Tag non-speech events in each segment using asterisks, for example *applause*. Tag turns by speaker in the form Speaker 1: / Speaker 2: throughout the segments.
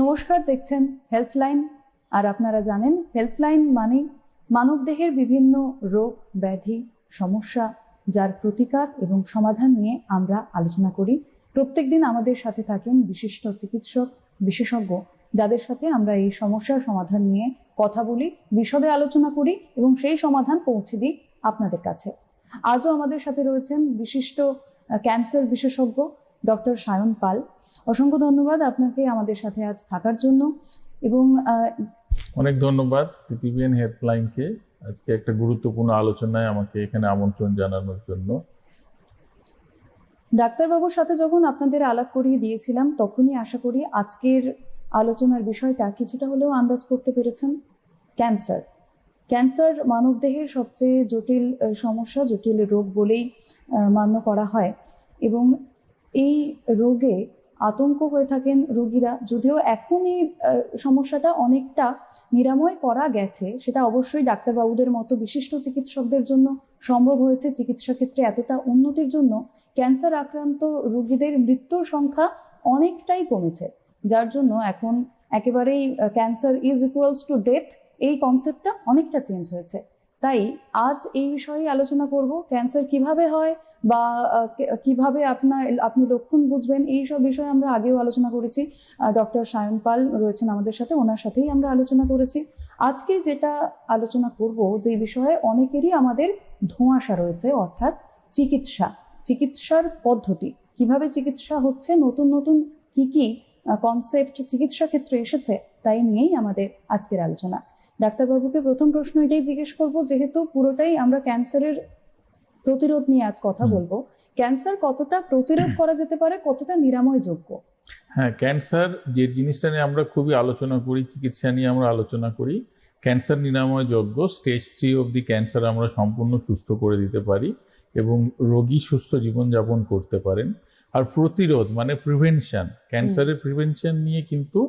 Speaker 1: নমস্কার, দেখছেন হেল্পলাইন আর আপনারা জানেন হেল্পলাইন মানে মানবদেহের বিভিন্ন রোগ, ব্যাধি, সমস্যা যার প্রতিকার এবং সমাধান নিয়ে আমরা আলোচনা করি। প্রত্যেকদিন আমাদের সাথে থাকেন বিশিষ্ট চিকিৎসক, বিশেষজ্ঞ, যাদের সাথে আমরা এই সমস্যার সমাধান নিয়ে কথা বলি, বিশদে আলোচনা করি এবং সেই সমাধান পৌঁছে দিই আপনাদের কাছে। আজও আমাদের সাথে রয়েছেন বিশিষ্ট ক্যান্সার বিশেষজ্ঞ ডক্টর সায়ন পাল। অসংখ্য ধন্যবাদ আপনাকে আমাদের সাথে আজ থাকার জন্য এবং
Speaker 2: অনেক ধন্যবাদ সিটিভিএন হেল্পলাইনকে। আজকে একটা গুরুত্বপূর্ণ আলোচনায় আমাকে এখানে আমন্ত্রণ জানানোর জন্য।
Speaker 1: ডাক্তারবাবুর সাথে যখন আপনাদের আলাপ করিয়ে দিয়েছিলাম তখনই আশা করি আজকের আলোচনার বিষয়টা কিছুটা হলেও আন্দাজ করতে পেরেছেন। ক্যান্সার। ক্যান্সার মানবদেহের সবচেয়ে জটিল সমস্যা জটিল রোগ বলেই মান্য করা হয়। এবং এই রোগে আতঙ্ক হয়ে থাকেন রোগীরা যদিও এখন এই সমস্যাটা অনেকটা নিরাময় করা গেছে, সেটা অবশ্যই ডাক্তারবাবুদের মতো বিশিষ্ট চিকিৎসকদের জন্য সম্ভব হয়েছে। চিকিৎসা ক্ষেত্রে এতটা উন্নতির জন্য ক্যান্সার আক্রান্ত রোগীদের মৃত্যুর সংখ্যা অনেকটাই কমেছে, যার জন্য এখন একেবারেই cancer is equals to death, এই কনসেপ্টটা অনেকটা চেঞ্জ হয়েছে। তাই আজ এই বিষয়ে আলোচনা করব ক্যান্সার কীভাবে হয় বা কীভাবে আপনার আপনি লক্ষণ বুঝবেন, এই সব বিষয়ে আমরা আগেও আলোচনা করেছি। ডক্টর সায়ন পাল রয়েছেন আমাদের সাথে, ওনার সাথেই আমরা আলোচনা করেছি। আজকে যেটা আলোচনা করব, যে বিষয়ে অনেকেরই আমাদের ধোঁয়াশা রয়েছে, অর্থাৎ চিকিৎসা। চিকিৎসার পদ্ধতি, কীভাবে চিকিৎসা হচ্ছে, নতুন নতুন কি কি কনসেপ্ট চিকিৎসা ক্ষেত্রে এসেছে, তাই নিয়েই আমাদের আজকের আলোচনা। ডাক্তারবাবুকে প্রথম প্রশ্ন এটাই জিজ্ঞেস করব যেহেতু পুরোটাই আমরা ক্যান্সারের প্রতিরোধ নিয়ে আজ কথা বলব। ক্যান্সার কতটা প্রতিরোধ করা যেতে পারে কতটা নিরাময়যোগ্য?
Speaker 2: হ্যাঁ ক্যান্সার যে জিনিসটা নিয়ে আমরা খুবই আলোচনা করি চিকিৎসা নিয়ে আমরা আলোচনা করি ক্যান্সার নিরাময় যোগ্য স্টেজ থ্রি অবধি ক্যান্সার আমরা সম্পূর্ণ সুস্থ করে দিতে পারি এবং রোগী সুস্থ জীবনযাপন করতে পারেন। আর প্রতিরোধ মানে প্রিভেনশন ক্যান্সারের প্রিভেনশন নিয়ে কিন্তু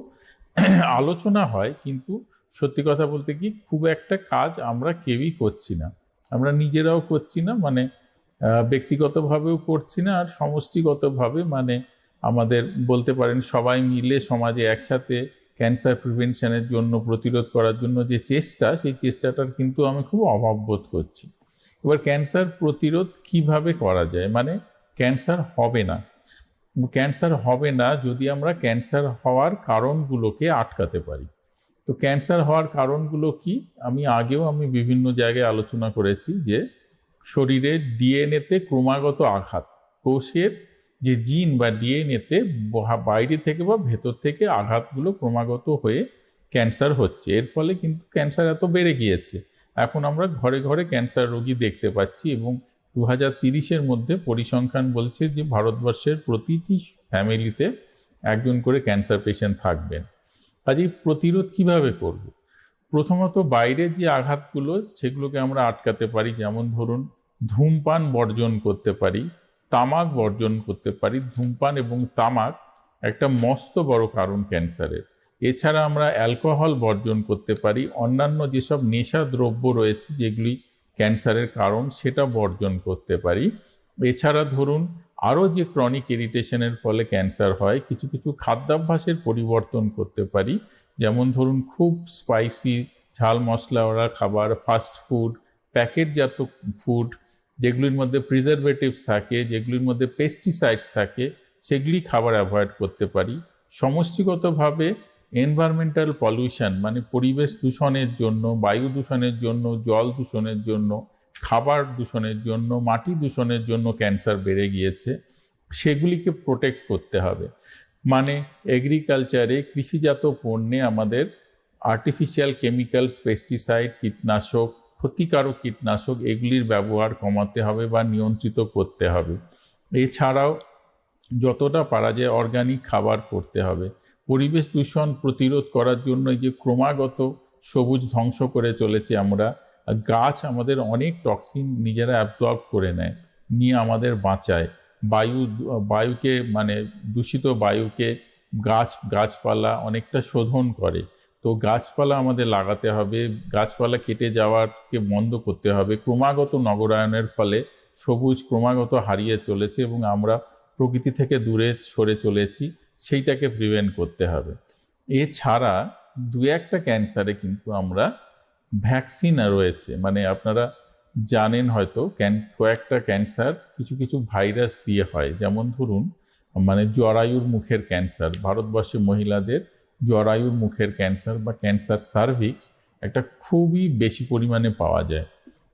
Speaker 2: *clears throat* আলোচনা হয় কিন্তু সত্যি কথা বলতে কি, খুব একটা কাজ আমরা কেউই করছি না। আমরা নিজেরাও করছি না মানে ব্যক্তিগতভাবেও করছি না, আর সমষ্টিগতভাবে মানে আমাদের বলতে পারেন সবাই মিলে সমাজে একসাথে ক্যান্সার প্রিভেনশনের জন্য, প্রতিরোধ করার জন্য যে চেষ্টা, সেই চেষ্টাটার কিন্তু আমি খুব অভাব বোধ করছি। এবার ক্যান্সার প্রতিরোধ কীভাবে করা যায়? মানে ক্যান্সার হবে না। ক্যান্সার হবে না যদি আমরা ক্যান্সার হওয়ার কারণগুলোকে আটকাতে পারি। তো ক্যান্সার হওয়ার কারণগুলো কি? আমি আগেও আমি বিভিন্ন জায়গায় আলোচনা করেছি যে শরীরে ডিএনএতে ক্রমাগত আঘাত। কোষের যে জিন বা ডিএনএতে বাইরে থেকে বা ভেতর থেকে আঘাতগুলো ক্রমাগত হয়ে ক্যান্সার হচ্ছে। এর ফলে কিন্তু ক্যান্সার এত বেড়ে গিয়েছে। এখন আমরা ঘরে ঘরে ক্যান্সার রোগী দেখতে পাচ্ছি এবং দু হাজার তিরিশের মধ্যে পরিসংখ্যান বলছে যে ভারতবর্ষের প্রতিটি ফ্যামিলিতে একজন করে ক্যান্সার পেশেন্ট থাকবেন। কাজেই প্রতিরোধ কীভাবে করব? প্রথমত বাইরের যে আঘাতগুলো, সেগুলোকে আমরা আটকাতে পারি। যেমন ধরুন, ধূমপান বর্জন করতে পারি, তামাক বর্জন করতে পারি। ধূমপান এবং তামাক একটা মস্ত বড় কারণ ক্যান্সারের। এছাড়া আমরা অ্যালকোহল বর্জন করতে পারি। অন্যান্য যেসব নেশা দ্রব্য রয়েছে, যেগুলি ক্যান্সারের কারণ, সেটা বর্জন করতে পারি। এছাড়া ধরুন, আরও যে ক্রনিক ইরিটেশনের ফলে ক্যান্সার হয়, কিছু কিছু খাদ্যাভ্যাসের পরিবর্তন করতে পারি। যেমন ধরুন, খুব স্পাইসি ঝাল মশলাওয়ালা খাবার ফাস্ট ফুড প্যাকেটজাত ফুড যেগুলির মধ্যে প্রিজারভেটিভস থাকে, যেগুলির মধ্যে পেস্টিসাইডস থাকে, সেগুলি খাবার অ্যাভয়েড করতে পারি। সমষ্টিগতভাবে এনভায়রনমেন্টাল পলিউশন মানে পরিবেশ দূষণের জন্য, বায়ু দূষণের জন্য, জল দূষণের জন্য খাবার দূষণের জন্য, মাটি দূষণের জন্য ক্যান্সার বেড়ে গিয়েছে, সেগুলিকে প্রোটেক্ট করতে হবে। মানে এগ্রিকালচারে কৃষিজাত পণ্যে আমাদের আর্টিফিশিয়াল কেমিক্যালস পেস্টিসাইড কীটনাশক, ক্ষতিকারক কীটনাশক এগুলির ব্যবহার কমাতে হবে বা নিয়ন্ত্রিত করতে হবে। এছাড়াও যতটা পারা যায় অর্গানিক খাবার করতে হবে। পরিবেশ দূষণ প্রতিরোধ করার জন্য এই যে ক্রমাগত সবুজ ধ্বংস করে চলেছি আমরা গাছ আমাদের অনেক টক্সিন নিজেরা অ্যাবজর্ব করে নেয়, নিয়ে আমাদের বাঁচায়। বায়ু বায়ুকে মানে দূষিত বায়ুকে গাছ, গাছপালা অনেকটা শোধন করে। তো গাছপালা আমাদের লাগাতে হবে, গাছপালা কেটে যাওয়াকে বন্ধ করতে হবে। ক্রমাগত নগরায়নের ফলে সবুজ ক্রমাগত হারিয়ে চলেছে এবং আমরা প্রকৃতি থেকে দূরে সরে চলেছি, সেইটাকে প্রিভেন্ট করতে হবে। এছাড়া দু একটা ক্যান্সারে কিন্তু আমরা ভ্যাকসিন রয়েছে। মানে আপনারা জানেন হয়তো ক্যান, কয়েকটা ক্যান্সার কিছু কিছু ভাইরাস দিয়ে হয়। যেমন ধরুন মানে জরায়ুর মুখের ক্যান্সার। ভারতবর্ষে মহিলাদের জরায়ুর মুখের ক্যান্সার বা ক্যান্সার সার্ভিক্স একটা খুবই বেশি পরিমাণে পাওয়া যায়।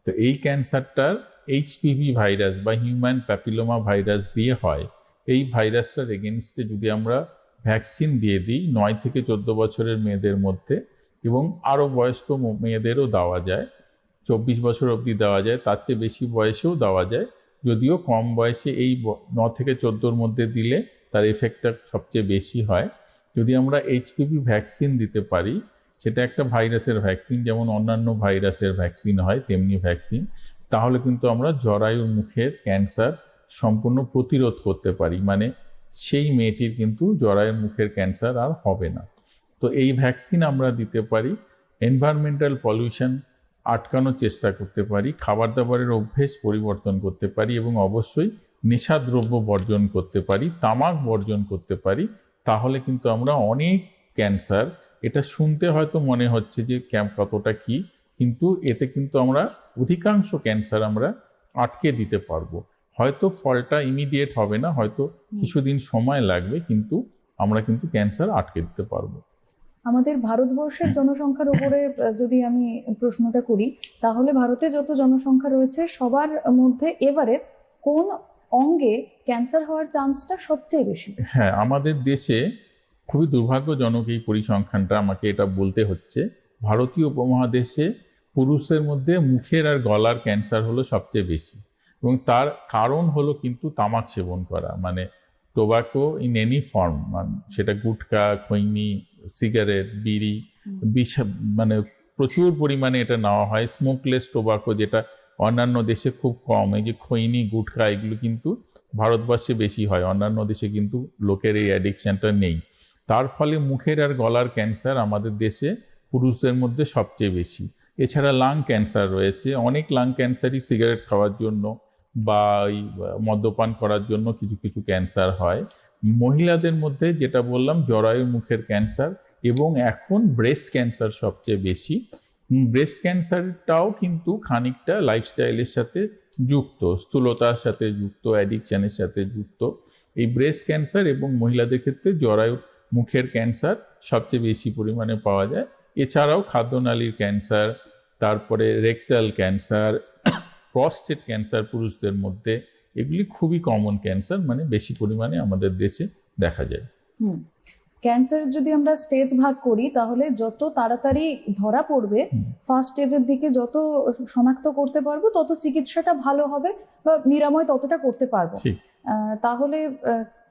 Speaker 2: তো এই ক্যান্সারটার এইচপিভি ভাইরাস বা হিউম্যান প্যাপিলোমা ভাইরাস দিয়ে হয়। এই ভাইরাসটার এগেনস্টে যদি আমরা ভ্যাকসিন দিয়ে দিই, নয় থেকে চোদ্দ বছরের মেয়েদের মধ্যে এবং আরও বয়স্ক মেয়েদেরও দেওয়া যায়। চব্বিশ বছর অবধি দেওয়া যায়, তার চেয়ে বেশি বয়সেও দেওয়া যায়। যদিও কম বয়সে এই ন থেকে চোদ্দোর মধ্যে দিলে তার এফেক্টটা সবচেয়ে বেশি হয়। যদি আমরা এইচপিভি ভ্যাকসিন দিতে পারি, সেটা একটা ভাইরাসের ভ্যাকসিন যেমন অন্যান্য ভাইরাসের ভ্যাকসিন হয়, তেমনি ভ্যাকসিন তাহলে কিন্তু আমরা জরায়ুর মুখের ক্যান্সার সম্পূর্ণ প্রতিরোধ করতে পারি। মানে সেই মেয়েটির কিন্তু জরায়ুর মুখের ক্যান্সার আর হবে না। তো এই ভ্যাকসিন আমরা দিতে পারি এনভায়রনমেন্টাল পলিউশন আটকানোর চেষ্টা করতে পারি খাবার দাবারের অভ্যেস পরিবর্তন করতে পারি এবং অবশ্যই নেশাদ্রব্য বর্জন করতে পারি তামাক বর্জন করতে পারি তাহলে কিন্তু আমরা অনেক ক্যান্সার এটা শুনতে হয়তো মনে হচ্ছে যে ক্যাম্প কতটা কি কিন্তু এতে কিন্তু আমরা অধিকাংশ ক্যান্সার আমরা আটকে দিতে পারব। হয়তো ফলটা ইমিডিয়েট হবে না হয়তো কিছুদিন সময় লাগবে কিন্তু আমরা কিন্তু ক্যান্সার আটকে দিতে পারব।
Speaker 1: আমাদের ভারতবর্ষের জনসংখ্যার উপরে যদি আমি প্রশ্নটা করি, তাহলে ভারতে যত জনসংখ্যা রয়েছে, সবার মধ্যে এভারেজ কোন অঙ্গে ক্যান্সার হওয়ার চান্সটা সবচেয়ে বেশি?
Speaker 2: হ্যাঁ আমাদের দেশে খুবই দুর্ভাগ্যজনক এই পরিসংখ্যানটা আমাকে এটা বলতে হচ্ছে। ভারতীয় উপমহাদেশে পুরুষের মধ্যে মুখের আর গলার ক্যান্সার হলো সবচেয়ে বেশি। এবং তার কারণ হলো কিন্তু তামাক সেবন করা। মানে টোবাকো ইন এনি ফর্ম সেটা গুটকা, খৈনি সিগারেট বিড়ি বিষ মানে প্রচুর পরিমাণে এটা নেওয়া হয়। স্মোকলেস টোবাকো যেটা অন্যান্য দেশে খুব কম। এই যে খৈনি গুটকা এগুলো কিন্তু ভারতবর্ষে বেশি হয়। অন্যান্য দেশে কিন্তু লোকের এই অ্যাডিকশানটা নেই। তার ফলে মুখের আর গলার ক্যান্সার আমাদের দেশে পুরুষদের মধ্যে সবচেয়ে বেশি। এছাড়া লাং ক্যান্সার রয়েছে। অনেক লাং ক্যান্সারই সিগারেট খাওয়ার জন্য বা ওই মদ্যপান করার জন্য কিছু কিছু ক্যান্সার হয়। মহিলাদের মধ্যে যেটা বললাম, জরায়ু মুখের ক্যান্সার এবং এখন ব্রেস্ট ক্যান্সার সবচেয়ে বেশি। ব্রেস্ট ক্যান্সারটাও কিন্তু খানিকটা লাইফস্টাইলের সাথে যুক্ত, স্থূলতার সাথে যুক্ত অ্যাডিকশানের সাথে যুক্ত। এই ব্রেস্ট ক্যান্সার এবং মহিলাদের ক্ষেত্রে জরায়ু মুখের ক্যান্সার সবচেয়ে বেশি পরিমাণে পাওয়া যায়। এছাড়াও খাদ্যনালীর ক্যান্সার, তারপরে রেকটাল ক্যান্সার প্রস্টেট ক্যান্সার পুরুষদের মধ্যে এগুলি খুবই কমন ক্যান্সার মানে বেশি পরিমাণে আমাদের দেশে দেখা যায়।
Speaker 1: হুম। ক্যান্সার যদি আমরা স্টেজ ভাগ করি তাহলে যত তাড়াতাড়ি ধরা পড়বে ফার্স্ট স্টেজের দিকে যত শনাক্ত করতে পারব তত চিকিৎসাটা ভালো হবে বা নিরাময় ততটা করতে পারব। তাহলে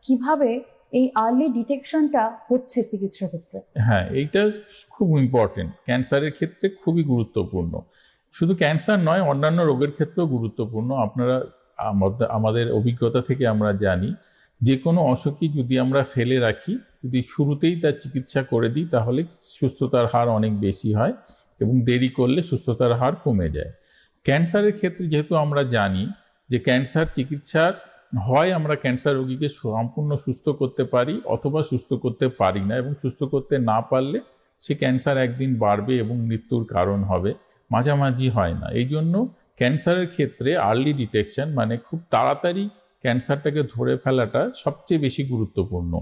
Speaker 1: কীভাবে এই আর্লি ডিটেকশনটা হচ্ছে চিকিৎসা ক্ষেত্রে?
Speaker 2: হ্যাঁ এইটা খুব ইম্পর্টেন্ট ক্যান্সারের ক্ষেত্রে খুবই গুরুত্বপূর্ণ। শুধু ক্যান্সার নয় অন্যান্য রোগের ক্ষেত্রেও গুরুত্বপূর্ণ। আপনারা আমাদের অভিজ্ঞতা থেকে আমরা জানি, যে কোনো অসুখই যদি আমরা ফেলে রাখি, যদি শুরুতেই তার চিকিৎসা করে দিই, তাহলে সুস্থতার হার অনেক বেশি হয় এবং দেরি করলে সুস্থতার হার কমে যায়। ক্যান্সারের ক্ষেত্রে যেহেতু আমরা জানি যে ক্যান্সার চিকিৎসার হয়, আমরা ক্যান্সার রোগীকে সম্পূর্ণ সুস্থ করতে পারি অথবা সুস্থ করতে পারি না এবং সুস্থ করতে না পারলে সে ক্যান্সার একদিন বাড়বে এবং মৃত্যুর কারণ হবে। মাঝামাঝি হয় না। এই জন্য ক্যান্সারের ক্ষেত্রে আর্লি ডিটেকশন মানে খুব তাড়াতাড়ি ক্যান্সারটাকে ধরে ফেলাটা সবচেয়ে বেশি গুরুত্বপূর্ণ।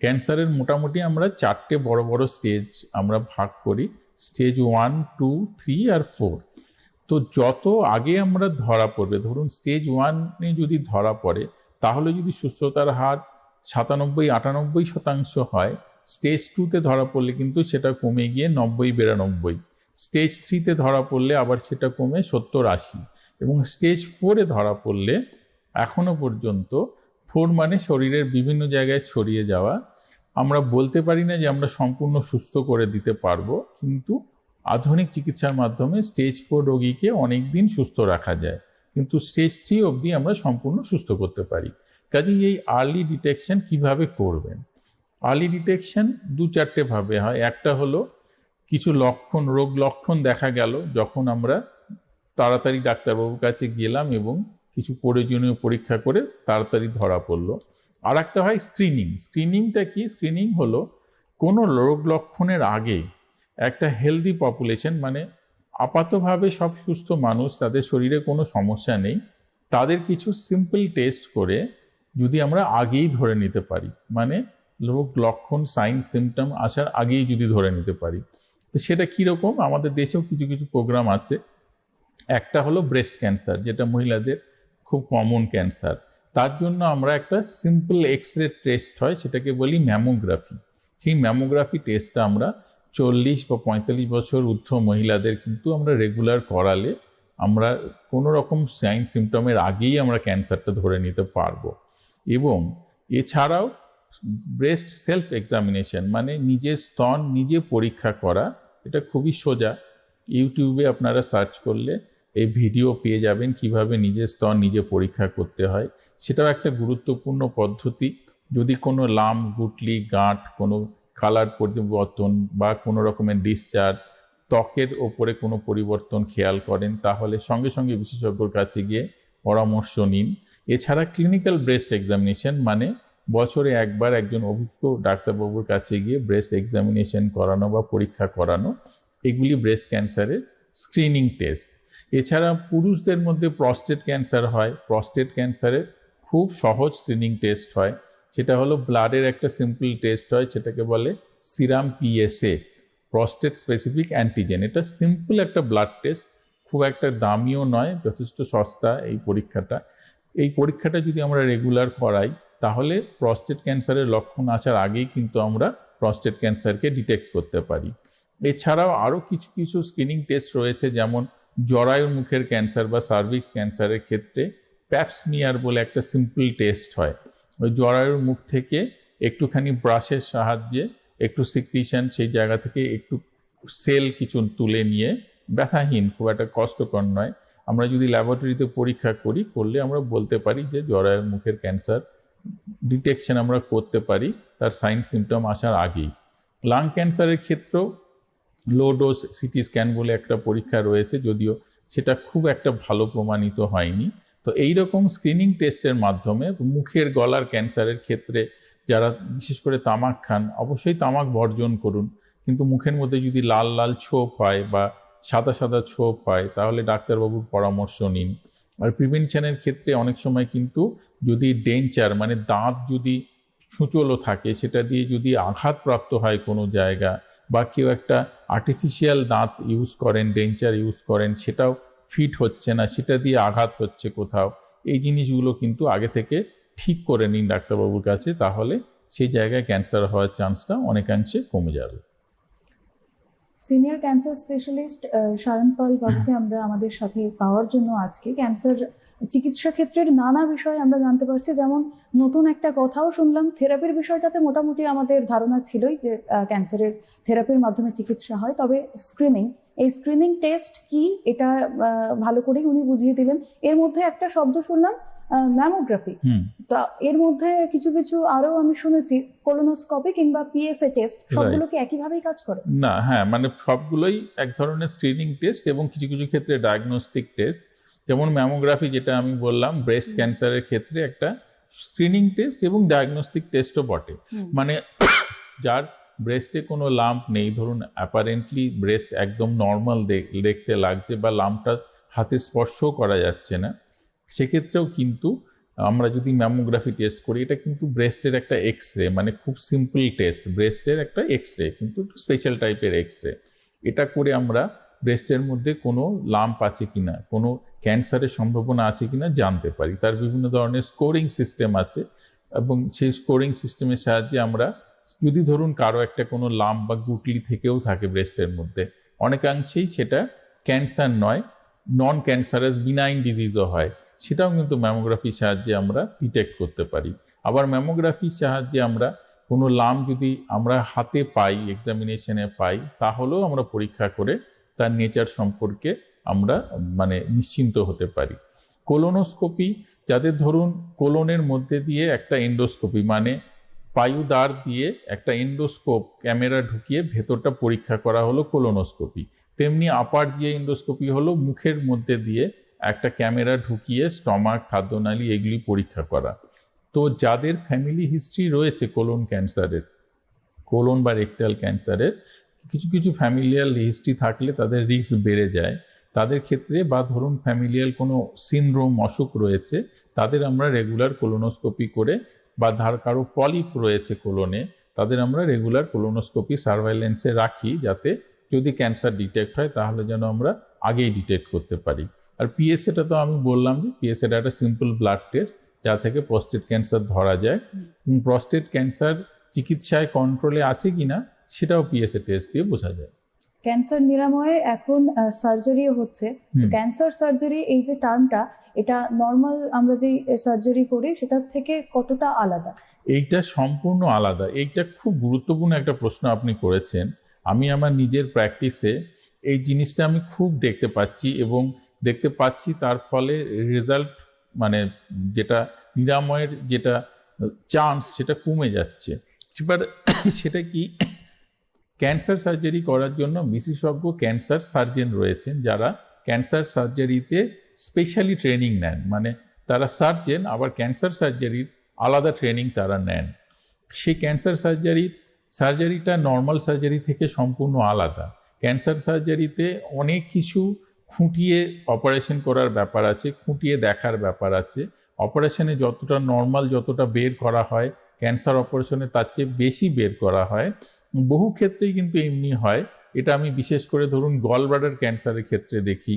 Speaker 2: ক্যান্সারের মোটামুটি আমরা চারটে বড় বড় স্টেজ আমরা ভাগ করি স্টেজ ওয়ান টু থ্রি আর ফোর তো যত আগে আমরা ধরা পড়বে, ধরুন স্টেজ ওয়ানে যদি ধরা পড়ে, তাহলে যদি সুস্থতার হার সাতানব্বই, আটানব্বই শতাংশ হয় স্টেজ টুতে ধরা পড়লে কিন্তু সেটা কমে গিয়ে নব্বই, বিরানব্বই। স্টেজ থ্রিতে ধরা পড়লে আবার সেটা কমে সত্তর আশি এবং স্টেজ ফোরে ধরা পড়লে এখনও পর্যন্ত ফোর মানে শরীরের বিভিন্ন জায়গায় ছড়িয়ে যাওয়া। আমরা বলতে পারি না যে আমরা সম্পূর্ণ সুস্থ করে দিতে পারব, কিন্তু আধুনিক চিকিৎসার মাধ্যমে স্টেজ ফোর রোগীকে অনেক দিন সুস্থ রাখা যায়, কিন্তু স্টেজ থ্রি অবধি আমরা সম্পূর্ণ সুস্থ করতে পারি। কাজেই এই আর্লি ডিটেকশন কীভাবে করবেন? আর্লি ডিটেকশন দু চারটে ভাবে হয়। একটা হলো কিছু লক্ষণ, রোগ লক্ষণ দেখা গেল যখন আমরা তাড়াতাড়ি ডাক্তারবাবুর কাছে গেলাম এবং কিছু প্রয়োজনীয় পরীক্ষা করে তাড়াতাড়ি ধরা পড়ল। আর একটা হয় স্ক্রিনিং স্ক্রিনিংটা কি? স্ক্রিনিং হলো কোনো রোগ লক্ষণের আগে একটা হেলদি পপুলেশন মানে আপাতভাবে সব সুস্থ মানুষ, তাদের শরীরে কোনো সমস্যা নেই, তাদের কিছু সিম্পল টেস্ট করে যদি আমরা আগেই ধরে নিতে পারি। মানে রোগ লক্ষণ সাইন সিমটম আসার আগেই যদি ধরে নিতে পারি। তো সেটা কীরকম? আমাদের দেশেও কিছু কিছু প্রোগ্রাম আছে। একটা হলো ব্রেস্ট ক্যান্সার যেটা মহিলাদের খুব কমন ক্যান্সার তার জন্য আমরা একটা সিম্পল এক্স রে টেস্ট হয়, সেটাকে বলি ম্যামোগ্রাফি সেই ম্যামোগ্রাফি টেস্টটা আমরা চল্লিশ বা পঁয়তাল্লিশ বছর ঊর্ধ্ব মহিলাদের কিন্তু আমরা রেগুলার করালে আমরা কোনো রকম সাইন সিমটমের আগেই আমরা ক্যান্সারটা ধরে নিতে পারব। এবং এছাড়াও ব্রেস্ট সেলফ এক্সামিনেশন মানে নিজের স্তন নিজে পরীক্ষা করা এটা খুবই সোজা। ইউটিউবে আপনারা সার্চ করলে এই ভিডিও পেয়ে যাবেন কীভাবে নিজের স্তর নিজে পরীক্ষা করতে হয়। সেটাও একটা গুরুত্বপূর্ণ পদ্ধতি। যদি কোনো লাম, গুটলি, গাঁট, কোনো কালার পরিবর্তন বা কোনো রকমের ডিসচার্জ ত্বকের ওপরে কোনো পরিবর্তন খেয়াল করেন, তাহলে সঙ্গে সঙ্গে বিশেষজ্ঞর কাছে গিয়ে পরামর্শ নিন। এছাড়া ক্লিনিক্যাল ব্রেস্ট এক্সামিনেশন মানে বছরে একবার একজন অভিজ্ঞ ডাক্তারবাবুর কাছে গিয়ে ব্রেস্ট এক্সামিনেশন করানো বা পরীক্ষা করানো, এগুলি ব্রেস্ট ক্যান্সারের স্ক্রিনিং টেস্ট এছাড়া পুরুষদের মধ্যে প্রস্টেট ক্যান্সার হয়। প্রস্টেট ক্যান্সারের খুব সহজ স্ক্রিনিং টেস্ট হয়। সেটা হলো ব্লাডের একটা সিম্পল টেস্ট হয়, সেটাকে বলে serum PSA prostate specific antigen এটা সিম্পল একটা ব্লাড টেস্ট খুব একটা দামিও নয়, যথেষ্ট সস্তা এই পরীক্ষাটা। এই পরীক্ষাটা যদি আমরা রেগুলার করাই তাহলে প্রস্টেট ক্যান্সারের লক্ষণ আসার আগেই কিন্তু আমরা প্রস্টেট ক্যান্সারকে ডিটেক্ট করতে পারি। এছাড়াও আরও কিছু কিছু স্ক্রিনিং টেস্ট রয়েছে যেমন জরায়ুর মুখের ক্যান্সার বা সার্ভিক্স ক্যান্সারের ক্ষেত্রে প্যাপসমিয়ার বলে একটা সিম্পল টেস্ট হয়। ওই জরায়ুর মুখ থেকে একটুখানি ব্রাশের সাহায্যে একটু সিক্রিশন সেই জায়গা থেকে একটু সেল কিছু তুলে নিয়ে ব্যথাহীন, খুব একটা কষ্টকর নয়। আমরা যদি ল্যাবরেটরিতে পরীক্ষা করি, করলে আমরা বলতে পারি যে জরায়ুর মুখের ক্যান্সার ডিটেকশন আমরা করতে পারি, তার সাইন সিমটম আসার আগেই। লাং ক্যান্সারের ক্ষেত্রেও লো ডোজ সিটি স্ক্যান বলে একটা পরীক্ষা রয়েছে, যদিও সেটা খুব একটা ভালো প্রমাণিত হয়নি। তো এই রকম স্ক্রিনিং টেস্টের মাধ্যমে মুখের গলার ক্যান্সারের ক্ষেত্রে যারা, বিশেষ করে তামাক খান, অবশ্যই তামাক বর্জন করুন। কিন্তু মুখের মধ্যে যদি লাল লাল ছোপ হয় বা সাদা সাদা ছোপ হয়, তাহলে ডাক্তারবাবুর পরামর্শ নিন। আর প্রিভেনশনের ক্ষেত্রে অনেক সময় কিন্তু যদি ডেঞ্চার মানে দাঁত যদি ছুঁচলো থাকে, সেটা দিয়ে যদি আঘাতপ্রাপ্ত হয় কোনো জায়গা বা কেউ একটা আর্টিফিশিয়াল দাঁত ইউজ করেন ডেঞ্চার ইউজ করেন, সেটাও ফিট হচ্ছে না, সেটা দিয়ে আঘাত হচ্ছে কোথাও, এই জিনিসগুলো কিন্তু আগে থেকে ঠিক করে নিন ডাক্তারবাবুর কাছে, তাহলে সেই জায়গায় ক্যান্সার হওয়ার চান্সটা অনেকাংশে কমে যাবে।
Speaker 1: Senior cancer specialist Sayan Pal বাবুকে আমরা আমাদের সাথে পাওয়ার জন্য আজকে ক্যান্সার চিকিৎসা ক্ষেত্রের নানা বিষয় আমরা জানতে পারছি। যেমন নতুন একটা কথাও শুনলাম থেরাপির বিষয়টাতে মোটামুটি আমাদের ধারণা ছিলই যে ক্যান্সারের থেরাপির মাধ্যমে চিকিৎসা হয় তবে স্ক্রিনিং এই স্ক্রিনিং টেস্ট কি? এটা ভালো করেই উনি বুঝিয়ে দিলেন। এর মধ্যে একটা শব্দ শুনলাম ম্যামোগ্রাফি তা এর মধ্যে কিছু কিছু আরও আমি শুনেছি কোলোনোস্কপি কিংবা পিএসএ টেস্ট সবগুলো কি একইভাবেই কাজ করে?
Speaker 2: না হ্যাঁ মানে সবগুলোই এক ধরনের স্ক্রিনিং টেস্ট এবং কিছু কিছু ক্ষেত্রে ডায়াগনস্টিক টেস্ট যেমন ম্যামোগ্রাফি যেটা আমি বললাম ব্রেস্ট ক্যান্সারের ক্ষেত্রে একটা স্ক্রিনিং টেস্ট এবং ডায়াগনস্টিক টেস্টও বটে। মানে যার ব্রেস্টে কোনো লাম্প নেই। ধরুন অ্যাপারেন্টলি ব্রেস্ট একদম নর্মাল দেখতে লাগছে বা লাম্পটা হাতে স্পর্শও করা যাচ্ছে না। সেক্ষেত্রেও কিন্তু আমরা যদি ম্যামোগ্রাফি টেস্ট করি, এটা কিন্তু ব্রেস্টের একটা এক্স রে মানে খুব সিম্পল টেস্ট ব্রেস্টের একটা এক্স রে কিন্তু স্পেশাল টাইপের এক্স রে এটা করে আমরা ব্রেস্টের মধ্যে কোনো লাম্প আছে কিনা, কোনো ক্যান্সারের সম্ভাবনা আছে কি না জানতে পারি। তার বিভিন্ন ধরনের স্কোরিং সিস্টেম আছে এবং সেই স্কোরিং সিস্টেমের সাহায্যে আমরা যদি ধরুন কারও একটা কোনো লাম্প বা গুটলি থেকেও থাকে ব্রেস্টের মধ্যে, অনেকাংশেই সেটা ক্যান্সার নয় নন ক্যান্সারাস বিনাইন ডিজিজও হয়। সেটাও কিন্তু ম্যামোগ্রাফির সাহায্যে আমরা ডিটেক্ট করতে পারি। আবার ম্যামোগ্রাফির সাহায্যে আমরা কোনো লাম যদি আমরা হাতে পাই এক্সামিনেশনে পাই, তাহলেও আমরা পরীক্ষা করে তার নেচার সম্পর্কে আমরা মানে নিশ্চিন্ত হতে পারি। কোলোনোস্কোপি যাদের ধরুন কোলনের মধ্যে দিয়ে একটা এন্ডোস্কোপি মানে পায়ুদার দিয়ে একটা এন্ডোস্কোপ ক্যামেরা ঢুকিয়ে ভেতরটা পরীক্ষা করা হলো কোলোনোস্কোপি। তেমনি আপার দিয়ে এন্ডোস্কোপি হলো, মুখের মধ্যে দিয়ে একটা ক্যামেরা ঢুকিয়ে স্টমাক, খাদ্যনালী এগুলি পরীক্ষা করা। তো যাদের ফ্যামিলি হিস্ট্রি রয়েছে কোলন ক্যান্সারের, কোলন বা রেকটাল ক্যান্সারের, কিছু কিছু ফ্যামিলিয়াল হিস্ট্রি থাকলে তাদের রিস্ক বেড়ে যায়। তাদের ক্ষেত্রে বা ধরুন ফ্যামিলিয়াল কোনো সিনড্রোম অসুখ রয়েছে, তাদের আমরা রেগুলার কোলোনোস্কোপি করে বা ধার কারও পলিপ রয়েছে কোলনে, তাদের আমরা রেগুলার কোলোনোস্কোপি সার্ভাইলেন্সে রাখি যাতে যদি ক্যান্সার ডিটেক্ট হয় তাহলে যেন আমরা আগেই ডিটেক্ট করতে পারি। আর পিএসএটা তো আমি বললাম যে পিএসএটা একটা সিম্পল ব্লাড টেস্ট যা থেকে প্রস্টেট ক্যান্সার ধরা যায়। প্রস্টেট ক্যান্সার চিকিৎসায় কন্ট্রোলে আছে কিনা, সেটাও পিএসএ টেস্ট দিয়ে বোঝা যায়।
Speaker 1: ক্যান্সার নিরাময়ে এখন সার্জারিও হচ্ছে। ক্যান্সার সার্জারি এই যে টার্মটা এটা নর্মাল আমরা যে সার্জারি করি সেটার থেকে কতটা আলাদা?
Speaker 2: এইটা সম্পূর্ণ আলাদা। এইটা খুব গুরুত্বপূর্ণ একটা প্রশ্ন আপনি করেছেন। আমি আমার নিজের প্র্যাকটিসে এই জিনিসটা আমি খুব দেখতে পাচ্ছি এবং দেখতে পাচ্ছি তার ফলে রেজাল্ট মানে যেটা নিরাময়ের যেটা চান্স সেটা কমে যাচ্ছে। এবার সেটা কি ক্যান্সার সার্জারি করার জন্য বিশেষজ্ঞ ক্যান্সার সার্জন রয়েছেন যারা ক্যান্সার সার্জারিতে স্পেশালি ট্রেনিং নেন। মানে তারা সার্জেন, আবার ক্যান্সার সার্জারির আলাদা ট্রেনিং তারা নেন। সেই ক্যান্সার সার্জারি, সার্জারিটা নর্মাল সার্জারি থেকে সম্পূর্ণ আলাদা। ক্যান্সার সার্জারিতে অনেক কিছু খুঁটিয়ে অপারেশন করার ব্যাপার আছে, খুঁটিয়ে দেখার ব্যাপার আছে। অপারেশনে যতটা নর্মাল যতটা বের করা হয়, ক্যান্সার অপারেশনে তার চেয়ে বেশি বের করা হয়। বহু ক্ষেত্রেই কিন্তু এমনি হয়। এটা আমি বিশেষ করে ধরুন গলব্লাডার ক্যান্সারের ক্ষেত্রে দেখি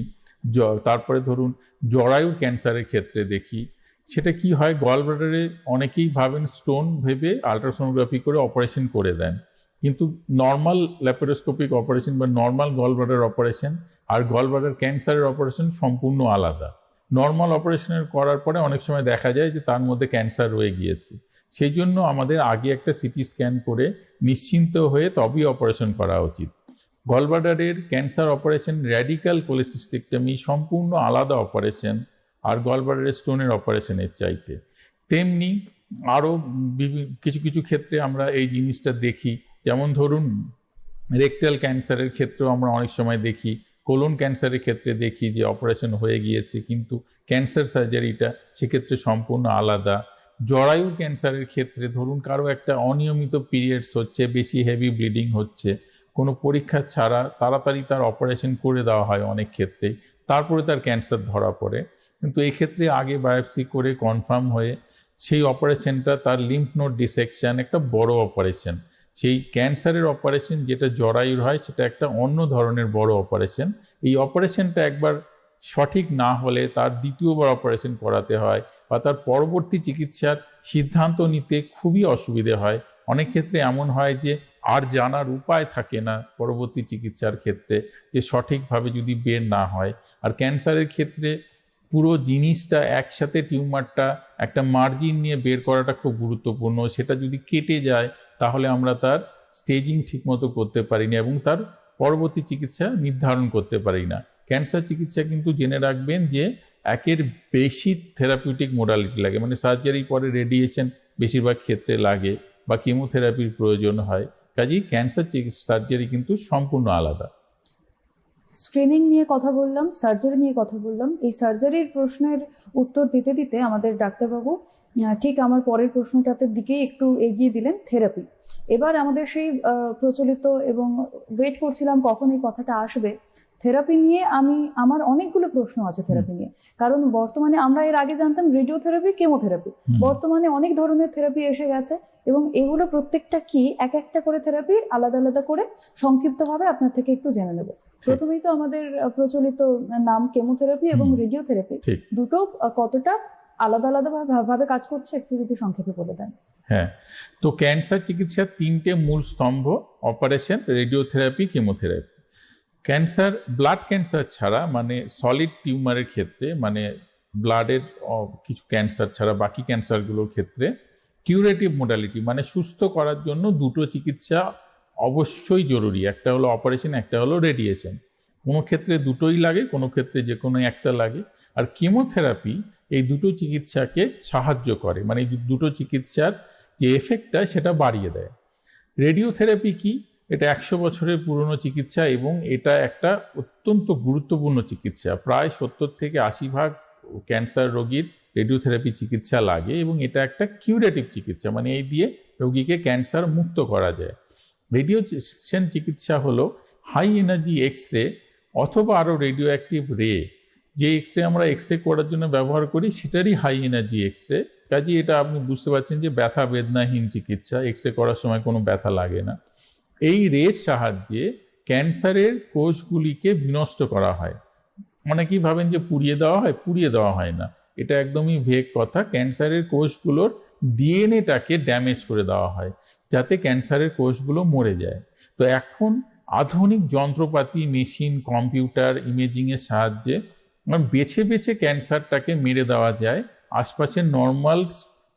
Speaker 2: তারপরে ধরুন জরায়ুর ক্যান্সারের ক্ষেত্রে দেখি। সেটা কি হয়? গলব্লাডারে অনেকেই ভাবেন স্টোন ভেবে আলট্রাসোনোগ্রাফি করে অপারেশন করে দেন। কিন্তু নর্মাল ল্যাপারোস্কোপিক অপারেশন বা নর্মাল গলব্লাডার অপারেশন আর গলব্লাডার ক্যান্সারের অপারেশন সম্পূর্ণ আলাদা। নর্মাল অপারেশনের করার পরে অনেক সময় দেখা যায় যে তার মধ্যে ক্যান্সার রয়ে গিয়েছে। সেই জন্য আমাদের আগে একটা সিটি স্ক্যান করে নিশ্চিন্ত হয়ে তবেই অপারেশন করা উচিত। গলব্লাডারের ক্যান্সার অপারেশন র্যাডিক্যাল কোলেসিস্টেক্টমি সম্পূর্ণ আলাদা অপারেশন আর গলব্লাডারের স্টোনের অপারেশনের চাইতে। তেমনি আরও কিছু কিছু ক্ষেত্রে আমরা এই জিনিসটা দেখি। যেমন ধরুন রেকটাল ক্যান্সারের ক্ষেত্রেও আমরা অনেক সময় দেখি। কোলন ক্যান্সারের ক্ষেত্রে দেখি যে অপারেশন হয়ে গিয়েছে, কিন্তু ক্যান্সার সার্জারিটা সেক্ষেত্রে সম্পূর্ণ আলাদা। জরায়ুর ক্যান্সারের ক্ষেত্রে ধরুন কারও একটা অনিয়মিত পিরিয়ডস হচ্ছে, বেশি হেভি ব্লিডিং হচ্ছে, কোনো পরীক্ষা ছাড়া তাড়াতাড়ি তার অপারেশন করে দেওয়া হয় অনেক ক্ষেত্রেই, তারপরে তার ক্যান্সার ধরা পড়ে। কিন্তু এই ক্ষেত্রে আগে বায়োপসি করে কনফার্ম হয়ে সেই অপারেশনটা তার লিম্ফ নোড ডিসেকশন একটা বড় অপারেশন সেই ক্যান্সারের অপারেশন যেটা জরায়ুর হয়, সেটা একটা অন্য ধরনের বড় অপারেশন এই অপারেশনটা একবার সঠিক না হলে তার দ্বিতীয়বার অপারেশন করাতে হয় বা তার পরবর্তী চিকিৎসার সিদ্ধান্ত নিতে খুবই অসুবিধে হয়। অনেক ক্ষেত্রে এমন হয় যে আর জানার উপায় থাকে না পরবর্তী চিকিৎসার ক্ষেত্রে যে সঠিকভাবে যদি বের না হয়। আর ক্যান্সারের ক্ষেত্রে পুরো জিনিসটা একসাথে টিউমারটা, একটা মার্জিন নিয়ে বের করাটা খুব গুরুত্বপূর্ণ। সেটা যদি কেটে যায়, তাহলে আমরা তার স্টেজিং ঠিকমতো করতে পারি না এবং তার পরবর্তী চিকিৎসা নির্ধারণ করতে পারি না। ক্যান্সার চিকিৎসা কিন্তু জেনে রাখবেন যে একের বেশি থেরাপিউটিক মোডালিটি লাগে। মানে সার্জারি পরে রেডিয়েশন বেশিরভাগ ক্ষেত্রে লাগে বা কেমোথেরাপির প্রয়োজন হয়। কাজেই ক্যান্সার সার্জারি কিন্তু সম্পূর্ণ আলাদা।
Speaker 1: স্ক্রিনিং নিয়ে কথা বললাম সার্জারি নিয়ে কথা বললাম। এই সার্জারির প্রশ্নের উত্তর দিতে দিতে আমাদের ডাক্তারবাবু ঠিক আমার পরের প্রশ্নটাতে দিকেই একটু এগিয়ে দিলেন থেরাপি এবার আমাদের সেই প্রচলিত এবং ওয়েট করছিলাম কখন এই কথাটা আসবে থেরাপি নিয়ে আমি আমার অনেকগুলো প্রশ্ন আছে থেরাপি নিয়ে। কারণ বর্তমানে আমরা এর আগে জানতাম রেডিওথেরাপি কেমোথেরাপি। বর্তমানে অনেক ধরনের থেরাপি এসে গেছে এবং এগুলো প্রত্যেকটা কি এক একটা করে থেরাপি আলাদা আলাদা করে সংক্ষিপ্তভাবে আপনার থেকে একটু জেনে নেব। প্রথমেই তো আমাদের প্রচলিত নাম কেমোথেরাপি এবং। রেডিওথেরাপি। দুটো কতটা আলাদা আলাদা ভাবে- ভাবে কাজ করছে একটু যদি সংক্ষেপে বলে দেন।
Speaker 2: হ্যাঁ। তো ক্যান্সার চিকিৎসার তিনটে মূল স্তম্ভ operation radiotherapy chemotherapy. Cancer, blood cancer ছাড়া মানে সলিড টিউমারের ক্ষেত্রে মানে ব্লাডের কিছু ক্যান্সার ছাড়া বাকি ক্যান্সারগুলোর ক্ষেত্রে কিউরেটিভ মোডালিটি মানে সুস্থ করার জন্য দুটো চিকিৎসা অবশ্যই জরুরি। একটা হলো অপারেশন একটা হলো রেডিয়েশন কোনো ক্ষেত্রে দুটোই লাগে, কোনো ক্ষেত্রে যে কোনো একটা লাগে। আর কেমোথেরাপি এই দুটো চিকিৎসাকে সাহায্য করে। মানে এই দুটো চিকিৎসার যে এফেক্টটা সেটা বাড়িয়ে দেয়। রেডিওথেরাপি কি? এটা একশো বছরের পুরনো চিকিৎসা এবং এটা একটা অত্যন্ত গুরুত্বপূর্ণ চিকিৎসা। প্রায় সত্তর থেকে আশি ভাগ ক্যান্সার রোগীর রেডিওথেরাপি চিকিৎসা লাগে এবং এটা একটা কিউরেটিভ চিকিৎসা মানে এই দিয়ে রোগীকে ক্যান্সার মুক্ত করা যায়। রেডিয়েশন চিকিৎসা হলো হাই এনার্জি এক্স রে অথবা আরও রেডিও অ্যাক্টিভ রে। যে এক্স রে আমরা এক্স রে করার জন্য ব্যবহার করি, সেটারই হাই এনার্জি এক্স রে কাজে এটা আপনি বুঝতে পারছেন যে ব্যথা বেদনাহীন চিকিৎসা এক্স রে করার সময় কোনো ব্যথা লাগে না। এই রের সাহায্যে ক্যান্সারের কোষগুলিকে বিনষ্ট করা হয়। অনেকেই ভাবেন যে পুড়িয়ে দেওয়া হয়, পুড়িয়ে দেওয়া হয় না। এটা একদমই ভেগ কথা। ক্যান্সারের কোষগুলোর ডিএনএটাকে ড্যামেজ করে দেওয়া হয়, যাতে ক্যান্সারের কোষগুলো মরে যায়। তো এখন আধুনিক যন্ত্রপাতি, মেশিন, কম্পিউটার, ইমেজিংয়ের সাহায্যে বেছে বেছে ক্যান্সারটাকে মেরে দেওয়া যায়। আশপাশের নর্মাল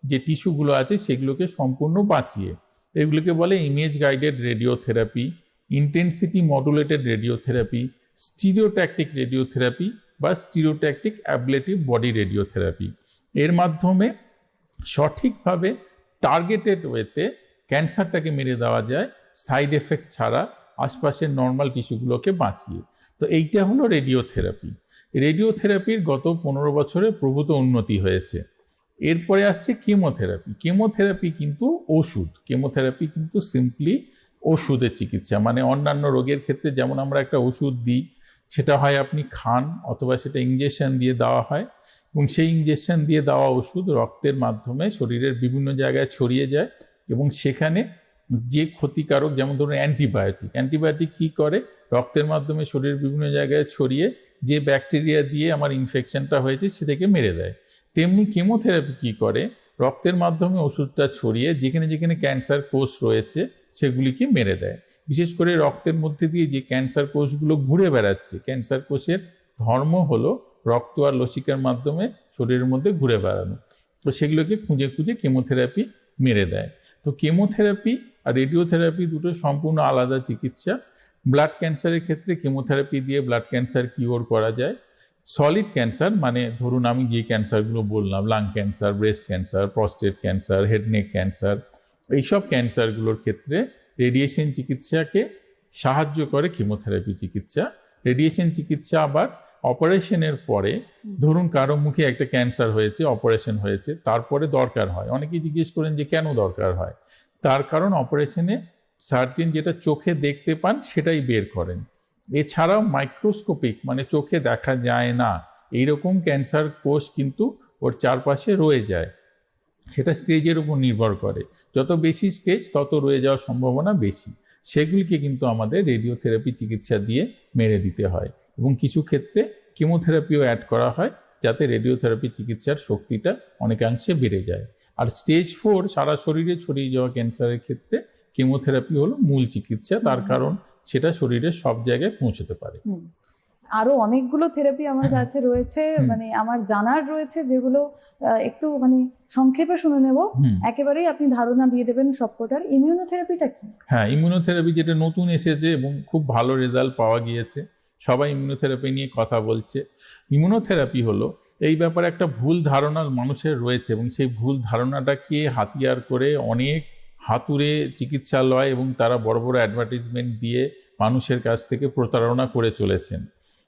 Speaker 2: যে টিস্যুগুলো আছে সেগুলোকে সম্পূর্ণ বাঁচিয়ে। এগুলোকে বলে image guided radiotherapy intensity modulated radiotherapy stereotactic radiotherapy বা স্টিরিওট্যাকটিক অ্যাবলেটিভ বডি রেডিওথেরাপি এর মাধ্যমে সঠিকভাবে টার্গেটেড ওয়েতে ক্যান্সারটাকে মেরে দেওয়া যায় সাইড এফেক্টস ছাড়া আশপাশের নর্মাল টিস্যুগুলোকে বাঁচিয়ে। তো এইটা হলো রেডিওথেরাপি রেডিওথেরাপির গত পনেরো বছরে প্রভূত উন্নতি হয়েছে। এরপরে আসছে কেমোথেরাপি। কেমোথেরাপি কিন্তু ওষুধ। কেমোথেরাপি কিন্তু সিম্পলি ওষুধের চিকিৎসা। মানে অন্যান্য রোগের ক্ষেত্রে যেমন আমরা একটা ওষুধ দিই, সেটা হয় আপনি খান অথবা সেটা ইঞ্জেকশন দিয়ে দেওয়া হয় এবং সেই ইঞ্জেকশন দিয়ে দেওয়া ওষুধ রক্তের মাধ্যমে শরীরের বিভিন্ন জায়গায় ছড়িয়ে যায় এবং সেখানে যে ক্ষতিকারক যেমন ধরুন অ্যান্টিবায়োটিক অ্যান্টিবায়োটিক কী করে? রক্তের মাধ্যমে শরীরের বিভিন্ন জায়গায় ছড়িয়ে যে ব্যাকটেরিয়া দিয়ে আমার ইনফেকশনটা হয়েছে সেটাকে মেরে দেয়। তেমনি কেমোথেরাপি কী করে? রক্তের মাধ্যমে ওষুধটা ছড়িয়ে যেখানে যেখানে ক্যান্সার কোষ রয়েছে, সেগুলিকে মেরে দেয়। বিশেষ করে রক্তের মধ্যে দিয়ে যে ক্যান্সার কোষগুলো ঘুরে বেড়াচ্ছে ক্যান্সার কোষের ধর্ম হলো রক্ত আর লসিকার মাধ্যমে শরীরের মধ্যে ঘুরে বেড়ানো। তো সেগুলোকে খুঁজে খুঁজে কেমোথেরাপি মেরে দেয়। তো কেমোথেরাপি আর রেডিওথেরাপি দুটো সম্পূর্ণ আলাদা চিকিৎসা। ব্লাড ক্যান্সারের ক্ষেত্রে কেমোথেরাপি দিয়ে ব্লাড ক্যান্সার কিওর করা যায়। সলিড ক্যান্সার মানে ধরুন আমি যে ক্যান্সারগুলো বললাম lung cancer breast cancer prostate cancer head neck cancer এইসব ক্যান্সারগুলোর ক্ষেত্রে রেডিয়েশন চিকিৎসাকে সাহায্য করে কেমোথেরাপি চিকিৎসা। রেডিয়েশন চিকিৎসা আবার অপারেশনের পরে, ধরুন কারও মুখে একটা ক্যান্সার হয়েছে অপারেশন হয়েছে, তারপরে দরকার হয়। অনেকেই জিজ্ঞেস করেন যে কেন দরকার হয়? তার কারণ অপারেশনে সার্জন যেটা চোখে দেখতে পান, সেটাই বের করেন। এছাড়াও মাইক্রোস্কোপিক মানে চোখে দেখা যায় না। এইরকম ক্যান্সার কোষ কিন্তু ওর চারপাশে রয়ে যায়। সেটা স্টেজের উপর নির্ভর করে। যত বেশি স্টেজ তত রয়ে যাওয়ার সম্ভাবনা বেশি। সেগুলিকে কিন্তু আমাদের রেডিওথেরাপি চিকিৎসা দিয়ে মেরে দিতে হয়। এবং কিছু ক্ষেত্রে কেমোথেরাপিও অ্যাড করা হয়, যাতে রেডিওথেরাপি চিকিৎসার শক্তিটা অনেকাংশে বেড়ে যায়। আর স্টেজ ফোর সারা শরীরে ছড়িয়ে যাওয়া ক্যান্সারের ক্ষেত্রে কেমোথেরাপি হলো মূল চিকিৎসা। তার কারণ সেটা শরীরের সব জায়গায় পৌঁছতে পারে।
Speaker 1: আরও অনেকগুলো থেরাপি আমার কাছে রয়েছে মানে আমার জানার রয়েছে যেগুলো একটু মানে সংক্ষেপে শুনে নেব। একেবারেই আপনি ধারণা দিয়ে দেবেন সবকটার। ইমিউনোথেরাপিটা কি?
Speaker 2: হ্যাঁ ইমিউনোথেরাপি যেটা নতুন এসেছে এবং খুব ভালো রেজাল্ট পাওয়া গিয়েছে সবাই ইমিউনোথেরাপি নিয়ে কথা বলছে। ইমিউনোথেরাপি হলো এই ব্যাপারে একটা ভুল ধারণা মানুষের রয়েছে এবং সেই ভুল ধারণাটাকে হাতিয়ার করে অনেক হাতুড়ে চিকিৎসালয় এবং তারা বড় বড় অ্যাডভার্টিজমেন্ট দিয়ে মানুষের কাছ থেকে প্রতারণা করে চলেছেন।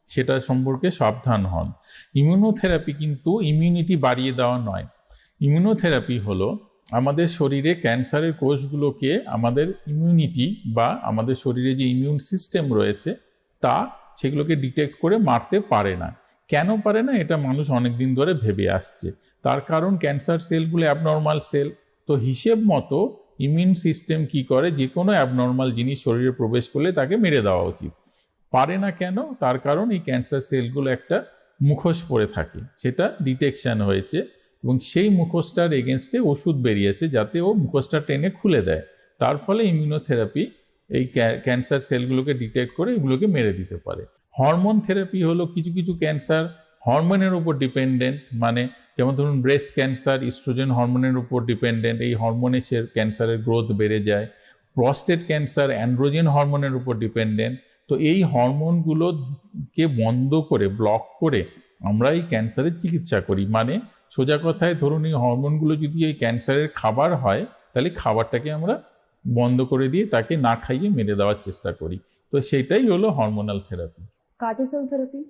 Speaker 2: সেটা সম্পর্কে সাবধান হন। ইমিউনোথেরাপি কিন্তু ইমিউনিটি বাড়িয়ে দেওয়া নয়। ইমিউনোথেরাপি হলো আমাদের শরীরে ক্যান্সারের কোষগুলোকে আমাদের ইমিউনিটি বা আমাদের শরীরে যে ইমিউন সিস্টেম রয়েছে, তা সেগুলোকে ডিটেক্ট করে মারতে পারে না। কেন পারে না? এটা মানুষ অনেক দিন ধরে ভেবে আসছে। তার কারণ ক্যান্সার সেলগুলো অ্যাবনর্মাল সেল তো হিসেব মতো ইমিউন সিস্টেম কি করে? যে কোনো অ্যাবনর্মাল জিনিস শরীরে প্রবেশ করলে তাকে মেরে দেওয়া উচিত। পারে না কেন? তার কারণ এই ক্যান্সার সেলগুলো একটা মুখোশ পড়ে থাকে। সেটা ডিটেকশন হয়েছে এবং সেই মুখোশটার এগেনস্টে ওষুধ বেরিয়েছে যাতে ও মুখোশটা টেনে খুলে দেয়। তার ফলে ইমিউনোথেরাপি এই ক্যান্সার সেলগুলোকে ডিটেক্ট করে এগুলোকে মেরে দিতে পারে। হরমোন থেরাপি হলো কিছু কিছু ক্যান্সার হরমোনের উপর ডিপেন্ডেন্ট মানে যেমন ধরুন ব্রেস্ট ক্যান্সার ইস্ট্রোজেন হরমোনের উপর ডিপেন্ডেন্ট এই হরমোনে সে ক্যান্সারের গ্রোথ বেড়ে যায়। প্রস্টেট ক্যান্সার অ্যান্ড্রোজেন হরমোনের উপর ডিপেন্ডেন্ট তো এই হরমোনগুলোকে বন্ধ করে ব্লক করে আমরা এই ক্যান্সারের চিকিৎসা করি। মানে সোজা কথায় ধরুন এই হরমোনগুলো যদি এই ক্যান্সারের খাবার হয়, তাহলে খাবারটাকে আমরা বন্ধ করে দিয়ে তাকে না খাইয়ে মেরে দেওয়ার চেষ্টা করি। তো সেটাই হলো hormonal therapy
Speaker 1: CAR T cell therapy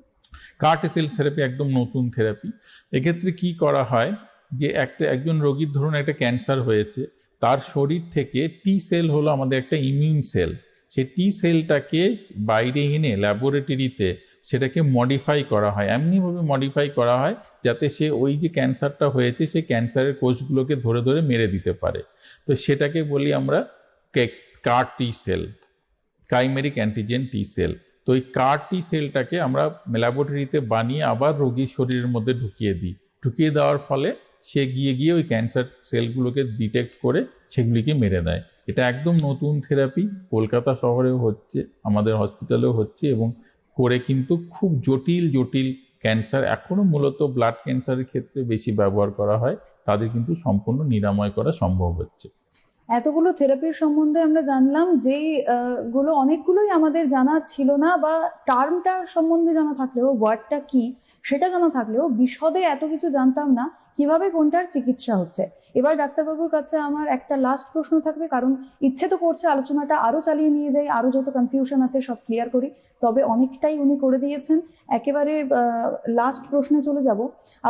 Speaker 2: CAR T cell therapy একদম নতুন থেরাপি এক্ষেত্রে কি করা হয় যে একটা, একজন রোগীর ধরুন একটা ক্যান্সার হয়েছে, তার শরীর থেকে টি সেল হলো আমাদের একটা ইমিউন সেল সেই টি সেলটাকে বাইরে এনে ল্যাবরেটরিতে সেটাকে মডিফাই করা হয়। এমনিভাবে মডিফাই করা হয় যাতে সে ওই যে ক্যান্সারটা হয়েছে, সেই ক্যান্সারের কোষগুলোকে ধরে ধরে মেরে দিতে পারে। তো সেটাকে বলি আমরা CAR T cell chimeric antigen T cell তো এই কার টি সেলটাকে আমরা ল্যাবরেটরিতে বানিয়ে আবার রোগীর শরীরের মধ্যে ঢুকিয়ে দিই। ঢুকিয়ে দেওয়ার ফলে সে গিয়ে গিয়ে ওই ক্যান্সার সেলগুলোকে ডিটেক্ট করে সেগুলিকে মেরে দেয়। এটা একদম নতুন থেরাপি কলকাতা শহরেও হচ্ছে, আমাদের হসপিটালেও হচ্ছে এবং করে কিন্তু খুব জটিল জটিল ক্যান্সার এখনও মূলত ব্লাড ক্যান্সারের ক্ষেত্রে বেশি ব্যবহার করা হয়, তাদের কিন্তু সম্পূর্ণ নিরাময় করা সম্ভব হচ্ছে।
Speaker 1: এতগুলো থেরাপির সম্বন্ধে আমরা জানলাম যে গুলো অনেকগুলোই আমাদের জানা ছিল না বা টার্মটা সম্বন্ধে জানা থাকলেও ওয়ার্ডটা কি সেটা জানা থাকলেও বিশদে এত কিছু জানতাম না কীভাবে কোনটার চিকিৎসা হচ্ছে। এবার ডাক্তারবাবুর কাছে আমার একটা লাস্ট প্রশ্ন থাকবে কারণ ইচ্ছে তো করছে আলোচনাটা আরও চালিয়ে নিয়ে যাই আরও যত কনফিউশন আছে সব ক্লিয়ার করি। তবে অনেকটাই উনি করে দিয়েছেন। একেবারে লাস্ট প্রশ্নে চলে যাব।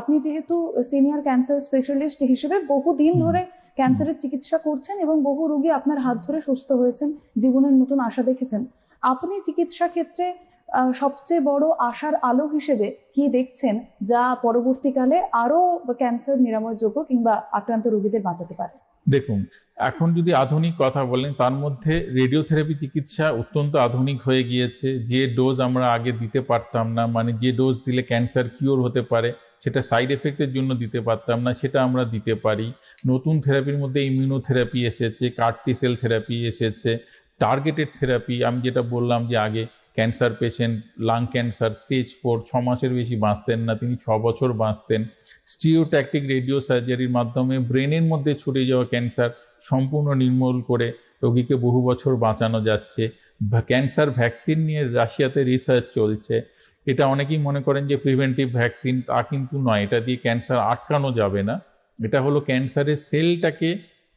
Speaker 1: আপনি যেহেতু সিনিয়র ক্যান্সার স্পেশালিস্ট হিসেবে বহুদিন। ধরে ক্যান্সারের চিকিৎসা করছেন এবং বহু রোগী আপনার হাত ধরে সুস্থ হয়েছেন, জীবনের নতুন আশা দেখেছেন। আপনি চিকিৎসা ক্ষেত্রে সবচেয়ে বড় আশার আলো হিসেবে কি দেখছেন, যা পরবর্তীকালে আরও ক্যান্সার নিরাময়যোগ্য কিংবা আক্রান্ত রোগীদের বাঁচাতে পারে?
Speaker 2: দেখুন, এখন যদি আধুনিক কথা বলেন, তার মধ্যে রেডিওথেরাপি চিকিৎসা অত্যন্ত আধুনিক হয়ে গিয়েছে। যে ডোজ আমরা আগে দিতে পারতাম না মানে যে ডোজ দিলে ক্যান্সার কিওর হতে পারে, সেটা সাইড এফেক্টের জন্য দিতে পারতাম না, সেটা আমরা দিতে পারি। নতুন থেরাপির মধ্যে ইমিউনোথেরাপি এসেছে কার্টিসেল থেরাপি এসেছে টার্গেটেড থেরাপি আমি যেটা বললাম যে আগে cancer patient lung cancer stage four ছ মাসের বেশি বাঁচতেন না, তিনি ছ বছর বাঁচতেন। স্টিওট্যাকটিক রেডিও সার্জারির মাধ্যমে ব্রেনের মধ্যে ছড়িয়ে যাওয়া ক্যান্সার সম্পূর্ণ নির্মূল করে রোগীকে বহু বছর বাঁচানো যাচ্ছে। ক্যান্সার ভ্যাকসিন নিয়ে রাশিয়াতে রিসার্চ চলছে। এটা অনেকেই মনে করেন যে প্রিভেন্টিভ ভ্যাকসিন তা কিন্তু নয়, এটা দিয়ে ক্যান্সার আটকানো যাবে না। এটা হলো ক্যান্সারের সেলটাকে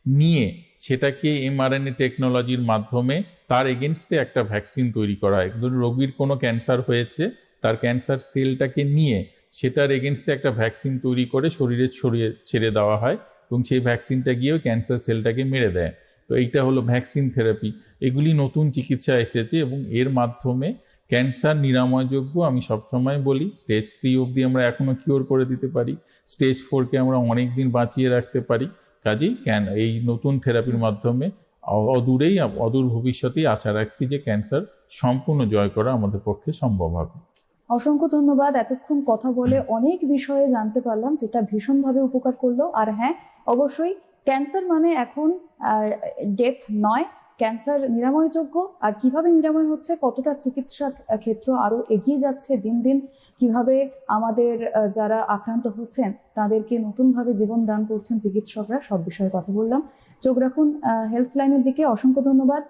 Speaker 2: নিয়ে সেটাকে এমআরএনএ টেকনোলজির মাধ্যমে তার এগেনস্টে একটা ভ্যাকসিন তৈরি করা হয়। ধরুন রোগীর কোনো ক্যান্সার হয়েছে, তার ক্যান্সার সেলটাকে নিয়ে সেটার এগেনস্টে একটা ভ্যাকসিন তৈরি করে শরীরে ছড়িয়ে, ছেড়ে দেওয়া হয় এবং সেই ভ্যাকসিনটা গিয়েও ক্যান্সার সেলটাকে মেরে দেয়। তো এইটা হলো ভ্যাকসিন থেরাপি এগুলি নতুন চিকিৎসা এসেছে এবং এর মাধ্যমে ক্যান্সার নিরাময়যোগ্য আমি সবসময় বলি। স্টেজ থ্রি অবধি আমরা এখনও কিওর করে দিতে পারি। স্টেজ ফোরকে আমরা অনেক দিন বাঁচিয়ে রাখতে পারি। কাজেই ক্যান এই নতুন থেরাপির মাধ্যমে অদূরেই অদূর ভবিষ্যতেই আশা রাখছি যে ক্যান্সার সম্পূর্ণ জয় করা আমাদের পক্ষে সম্ভব হবে।
Speaker 1: অসংখ্য ধন্যবাদ। এতক্ষণ কথা বলে অনেক বিষয়ে জানতে পারলাম যেটা ভীষণভাবে উপকার করল। আর হ্যাঁ অবশ্যই ক্যান্সার মানে এখন ডেথ নয় ক্যান্সার নিরাময়যোগ্য? আর কীভাবে নিরাময় হচ্ছে? কতটা চিকিৎসা ক্ষেত্র আরও এগিয়ে যাচ্ছে দিন দিন? কীভাবে আমাদের যারা আক্রান্ত হচ্ছেন তাদেরকে নতুনভাবে জীবন দান করছেন চিকিৎসকরা? সব বিষয়ে কথা বললাম। চোখ রাখুন হেলথ লাইনের দিকে অসংখ্য ধন্যবাদ।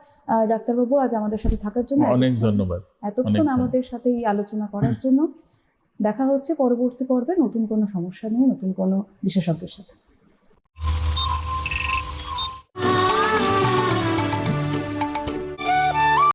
Speaker 1: ডাক্তারবাবু আজ আমাদের সাথে থাকার জন্য
Speaker 2: অনেক ধন্যবাদ।
Speaker 1: এতক্ষণ আমাদের সাথে এই আলোচনা করার জন্য। দেখা হচ্ছে পরবর্তী পর্বে নতুন কোনো সমস্যা নিয়ে নতুন কোনো বিশেষজ্ঞের সাথে।